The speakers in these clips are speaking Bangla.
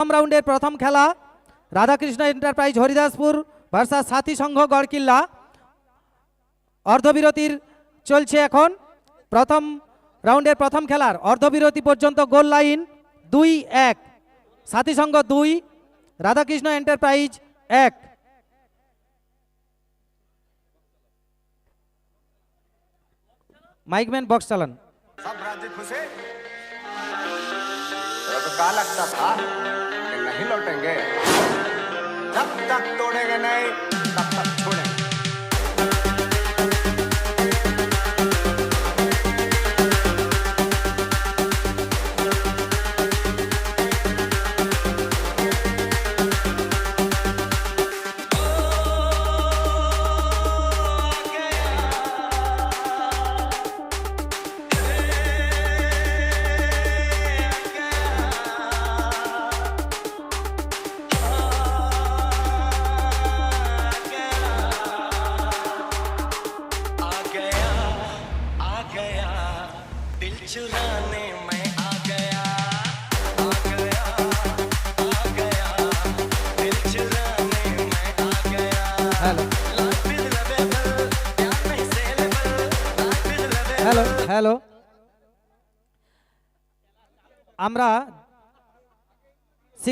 প্রথম রাউন্ডের প্রথম খেলা, রাধাকৃষ্ণ এন্টারপ্রাইজ হরিদাসপুর ভার্সা সাথী সংঘ গড়কিল্লা। অর্ধবিরতির চলছে এখন, প্রথম রাউন্ডের প্রথম খেলার অর্ধবিরতি পর্যন্ত গোল লাইন দুই এক, সাথী সংঘ দুই, রাধাকৃষ্ণ এন্টারপ্রাইজ এক। মাইকম্যান বক্স চালান। সব খুশি? কা লাগতা था कि नहीं लौटेंगे जब तक तोड़ेंगे नहीं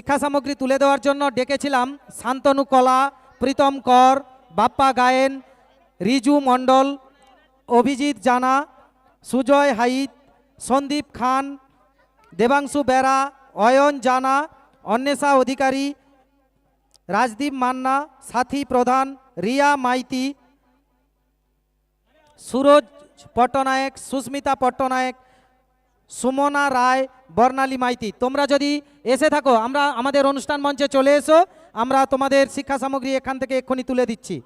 শিক্ষা সামগ্রী তুলে দেওয়ার জন্য ডেকেছিলাম শান্তনু কলা, প্রীতম কর, বাপ্পা গায়েন, রিজু মণ্ডল, অভিজিৎ জানা, সুজয় হাইত, সন্দীপ খান, দেবাংশু বেরা, অয়ন জানা, অন্বেষা অধিকারী, রাজদীপ মান্না, সাথী প্রধান, রিয়া মাইতি, সুরজ পট্টনায়ক, সুস্মিতা পট্টনায়ক সুমনা রায়, বর্ণালী মাইতি। তোমরা যদি এসে থাকো, আমরা আমাদের অনুষ্ঠান মঞ্চে চলে এসো। আমরা তোমাদের শিক্ষা সামগ্রী এখান থেকে এক্ষুনি তুলে দিচ্ছি।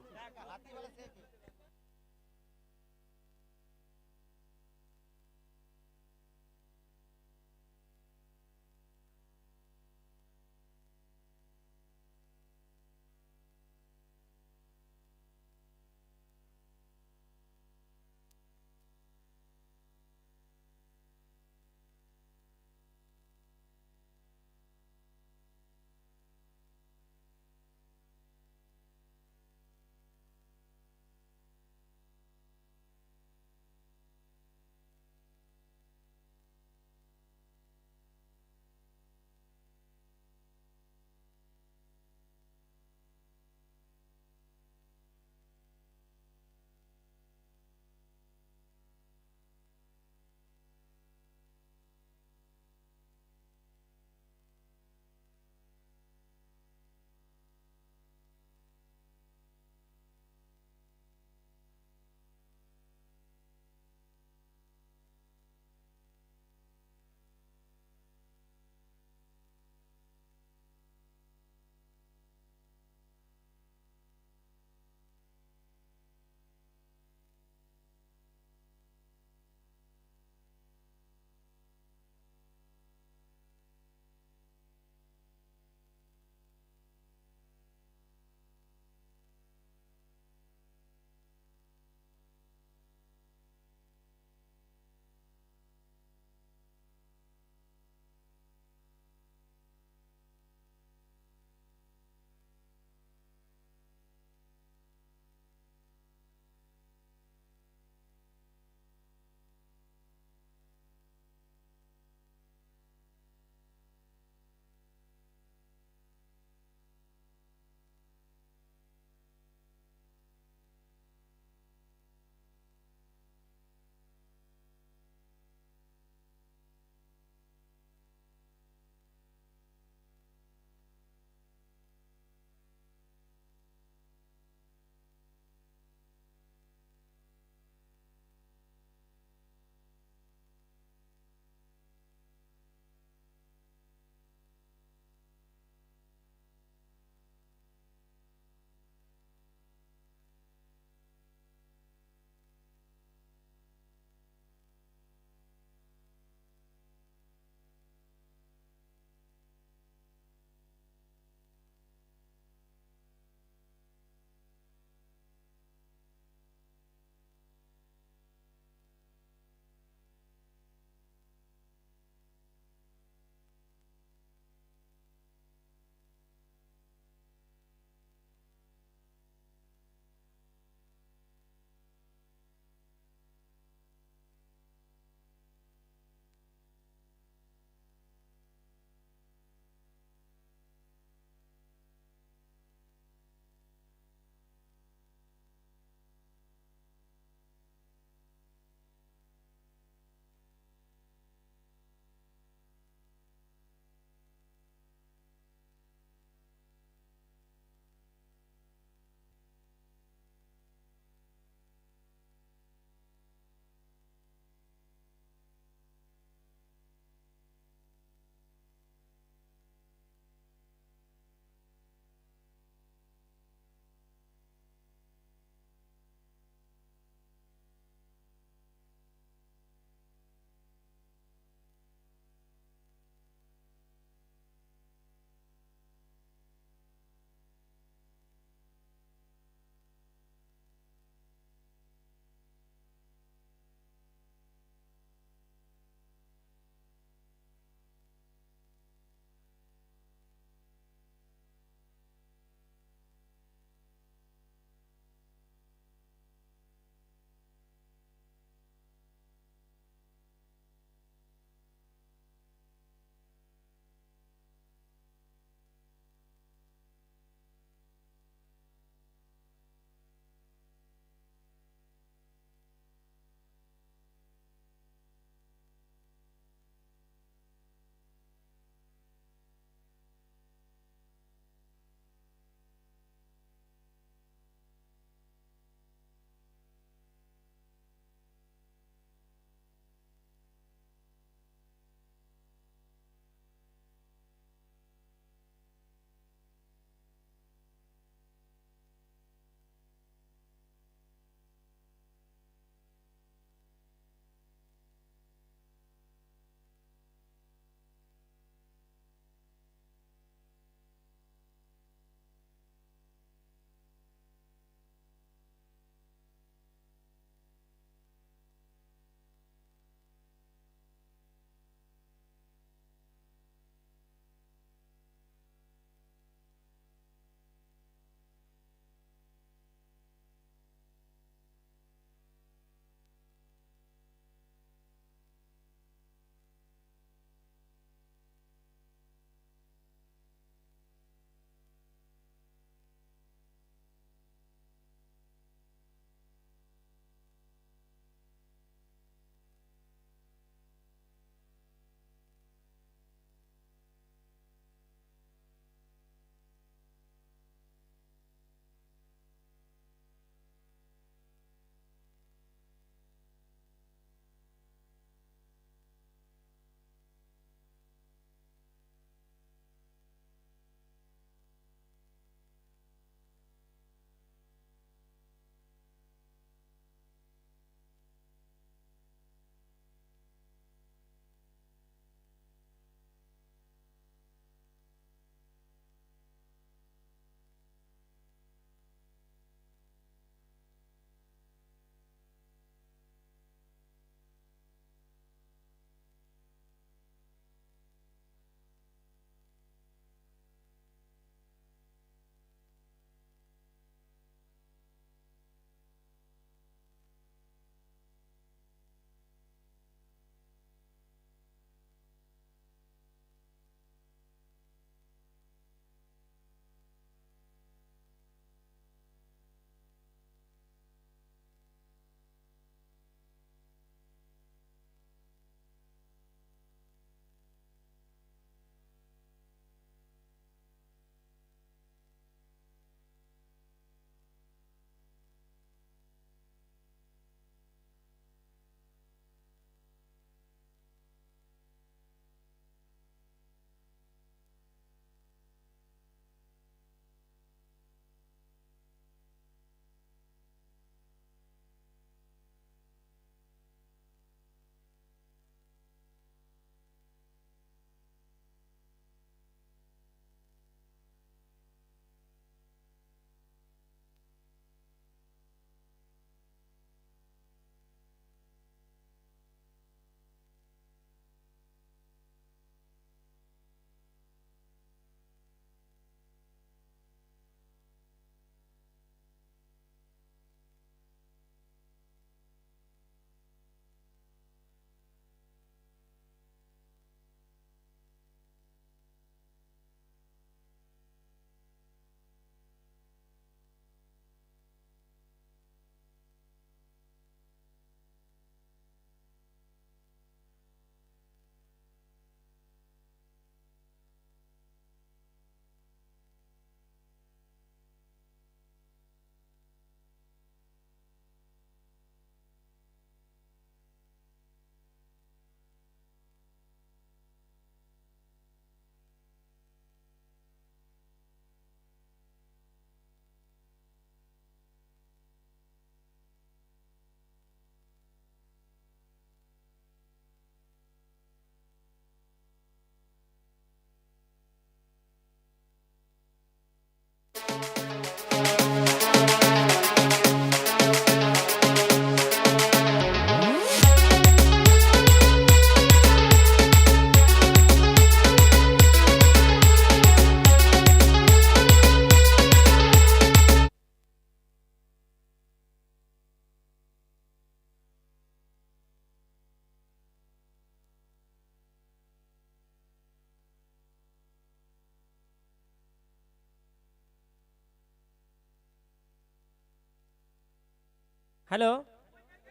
হ্যালো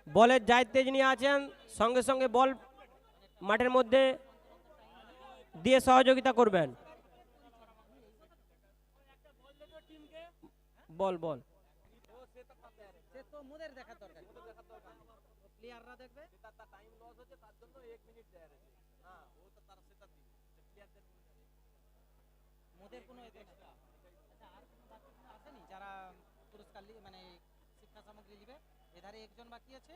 বলের দায়িত্বে যিনি আছেন সঙ্গে সঙ্গে বল মাঠের মধ্যে দিয়ে সহযোগিতা করবেন। বল বল। আচ্ছা, যারা পুরস্কার মানে শিক্ষা সামগ্রী নিবে? এধারে একজন বাকি আছে।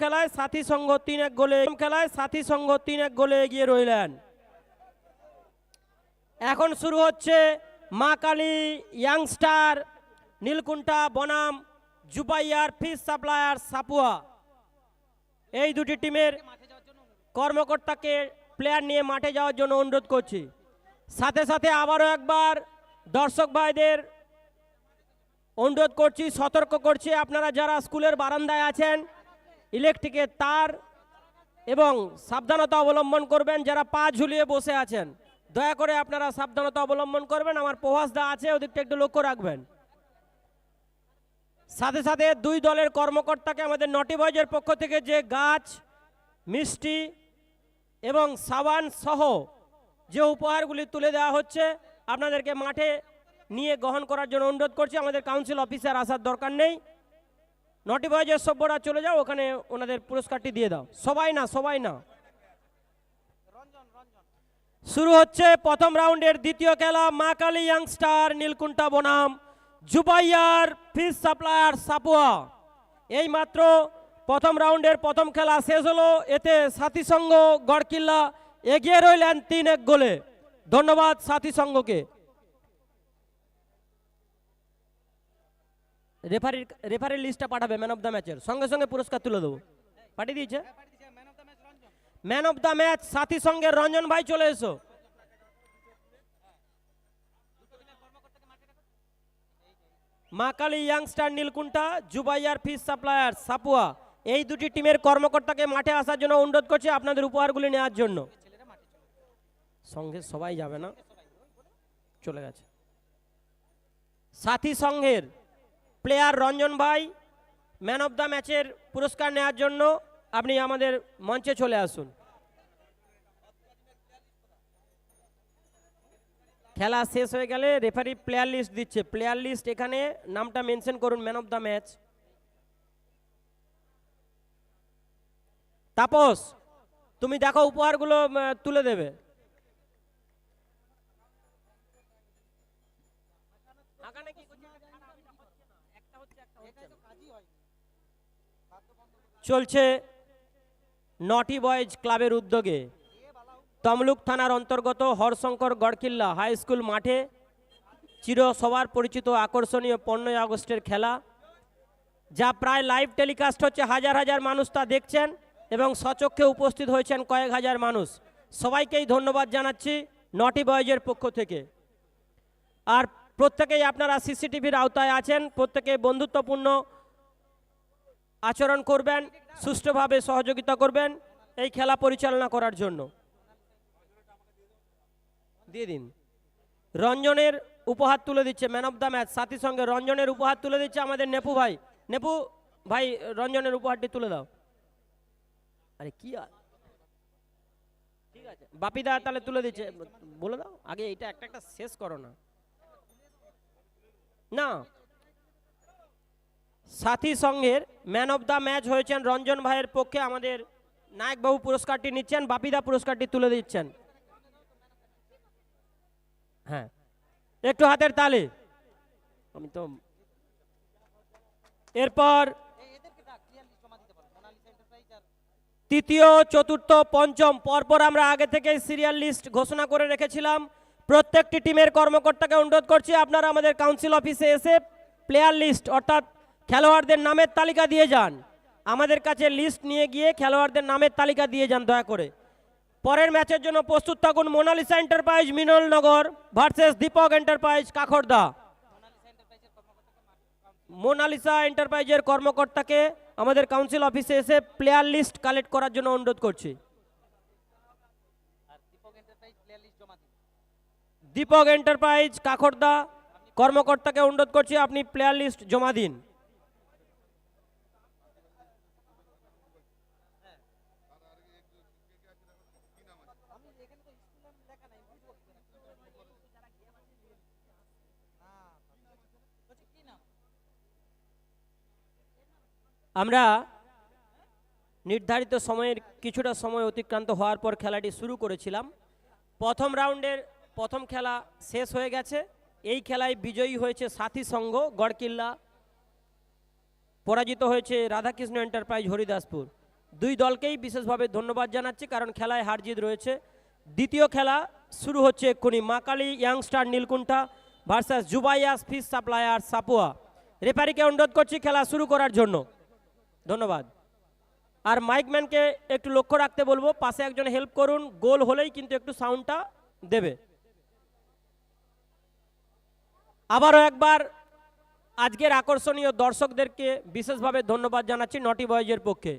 খেলায় সাথী সংঘ তিন এক গোলে খেলায় সাথী সংঘ তিন এক গোলে এগিয়ে রইলেন। এখন শুরু হচ্ছে মা কালী ইয়াংস্টার, নীলকুণ্ঠা, বনাম, জুবাইয়ার, ফিস সাপ্লায়ার সাপুয়া। এই দুটি টিমের কর্মকর্তাকে প্লেয়ার নিয়ে মাঠে যাওয়ার জন্য অনুরোধ করছি। সাথে সাথে আবারও একবার দর্শক ভাইদের অনুরোধ করছি, সতর্ক করছি। আপনারা যারা স্কুলের বারান্দায় আছেন ইলেকট্রিকের তার এবং সাবধানতা অবলম্বন করবেন যারা পা ঝুলিয়ে বসে আছেন। দয়া করে আপনারা সাবধানতা অবলম্বন করবেন, আমার প্রভাস দা আছে, ওদিকটা একটু লক্ষ্য রাখবেন। সাথে সাথে দুই দলের কর্মকর্তাকে আমাদের নটি পক্ষ থেকে যে গাছ, মিষ্টি এবং সাবান সহ যে উপহারগুলি তুলে দেওয়া হচ্ছে, আপনাদেরকে মাঠে নিয়ে গ্রহণ করার জন্য অনুরোধ করছি। আমাদের কাউন্সিল অফিসার আসার দরকার নেই। নটি বয়েজের সভ্যরা চলে যাও, ওখানে ওনাদের পুরস্কারটি দিয়ে দাও। সবাই না সবাই না। শুরু হচ্ছে প্রথম রাউন্ডের দ্বিতীয় খেলা। মা কালী ইয়াংস্টার নীলকুণ্ঠা বনাম, জুবাইয়ার ফিস সাপ্লায়ার সাপুয়া। এই মাত্র প্রথম রাউন্ডের প্রথম খেলা শেষ হলো। এতে সাথী গড়কিল্লা এগিয়ে রইলেন তিন এক গোলে। ধন্যবাদ সাথী রেফারির রেফারির লিস্টটা পাঠাবে ম্যান অফ দ্য ম্যাচের সঙ্গে সঙ্গে পুরস্কার তুলে দেবো। পাঠিয়ে দিয়েছে? ম্যান অফ দ্য ম্যাচ সাথী সঙ্গে রঞ্জন ভাই চলে এসো। Maa Kali youngster Nilkuntha, Jubayer fish supplier Sapua. এই দুটি টিমের কর্মকর্তাকে মাঠে আসার জন্য অনুরোধ করছি আপনাদের উপহারগুলি নেওয়ার জন্য। সঙ্গে সবাই যাবে না? চলে গেছে। সাথী সংঘের প্লেয়ার রঞ্জন ভাই, ম্যান অফ দ্য ম্যাচের পুরস্কার নেওয়ার জন্য আপনি আমাদের মঞ্চে চলে আসুন। খেলা শেষ হয়ে গেলে রেফারি প্লেয়ার লিস্ট দিচ্ছে। প্লেয়ার লিস্ট এখানে নামটা মেনশন করুন, man of the match. Tapas, তুমি দেখো উপহারগুলো তুলে দেবে। চলছে নটি বয়েজ ক্লাবের উদ্যোগে। তমলুক থানার অন্তর্গত হরশঙ্কর গড়কিল্লা হাই স্কুল মাঠে চির সবার পরিচিত আকর্ষণীয় পনেরোই আগস্টের খেলা, যা প্রায় লাইভ টেলিকাস্ট হচ্ছে হাজার হাজার মানুষ তা দেখছেন এবং সচক্ষে উপস্থিত হয়েছেন কয়েক হাজার মানুষ। সবাইকেই ধন্যবাদ জানাচ্ছি নটি বয়েজের পক্ষ থেকে। আর প্রত্যেকেই আপনারা সিসিটিভির আওতায় আছেন প্রত্যেকে বন্ধুত্বপূর্ণ আচরণ করবেন, সুষ্ঠুভাবে সহযোগিতা করবেন এই খেলা পরিচালনা করার জন্য। দিয়ে দিন। রঞ্জনের উপহার তুলে দিচ্ছে, ম্যান অফ দ্য ম্যাচ সাথী সঙ্গে রঞ্জনের উপহার তুলে দিচ্ছে আমাদের নেপু ভাই। নেপু ভাই, রঞ্জনের উপহারটি তুলে দাও। আরে কি ঠিক আছে। বাপিদা তাহলে তুলে দিচ্ছে, বলে দাও। আগে এটা একটা একটা শেষ করো না। না। সাথী সঙ্গের ম্যান অফ দ্য ম্যাচ হয়েছেন রঞ্জন ভাইয়ের পক্ষে আমাদের নায়কবাবু পুরস্কারটি নিচ্ছেন, বাপিদা পুরস্কারটি তুলে দিচ্ছেন। হ্যাঁ একটু হাতের তালে। আমি তো এরপর তৃতীয়, চতুর্থ, পঞ্চম পরপর আমরা আগে থেকে সিরিয়াল লিস্ট ঘোষণা করে রেখেছিলাম। প্রত্যেকটি টিমের কর্মকর্তাকে অনুরোধ করছি, আপনারা আমাদের কাউন্সিল অফিসে এসে প্লেয়ার লিস্ট অর্থাৎ খেলোয়াড়দের নামের তালিকা দিয়ে যান। আমাদের কাছে লিস্ট নিয়ে গিয়ে খেলোয়াড়দের নামের তালিকা দিয়ে যান দয়া করে। পরের ম্যাচের জন্য প্রস্তুত থাকুন Monalisa enterprise মিনলনগর versus Dipak enterprise কাখড়দা মোনালিসা এন্টারপ্রাইজের কর্মকর্তাকে আমাদের কাউন্সিল অফিসে এসে প্লেয়ার লিস্ট কালেক্ট করার জন্য অনুরোধ করছি। দীপক এন্টারপ্রাইজ কাখড়দা কর্মকর্তাকে অনুরোধ করছি আপনি প্লেয়ার লিস্ট জমা দিন। আমরা নির্ধারিত সময়ের কিছুটা সময় অতিক্রান্ত হওয়ার পর খেলাটি শুরু করেছিলাম। প্রথম রাউন্ডের প্রথম খেলা শেষ হয়ে গেছে। এই খেলায় বিজয়ী হয়েছে সাথী সংঘ, গড়কিল্লা, পরাজিত হয়েছে রাধাকৃষ্ণ এন্টারপ্রাইজ হরিদাসপুর। দুই দলকেই বিশেষভাবে ধন্যবাদ জানাচ্ছি কারণ খেলায় হারজিত রয়েছে। দ্বিতীয় খেলা শুরু হচ্ছে এক্ষুনি। Makali youngster Nilkuntha versus Jubayas fish supplier Sapua. রেফারিকে অনুরোধ করছি খেলা শুরু করার জন্য। ধন্যবাদ। আর মাইকম্যানকে একটু লক্ষ্য রাখতে বলব, পাশে একজন হেল্প করুন, গোল হলেই কিন্তু একটু সাউন্ডটা দেবে। আবারও একবার আজকের আকর্ষণীয় দর্শকদেরকে বিশেষভাবে ধন্যবাদ জানাচ্ছি নটি বয়েজের পক্ষে।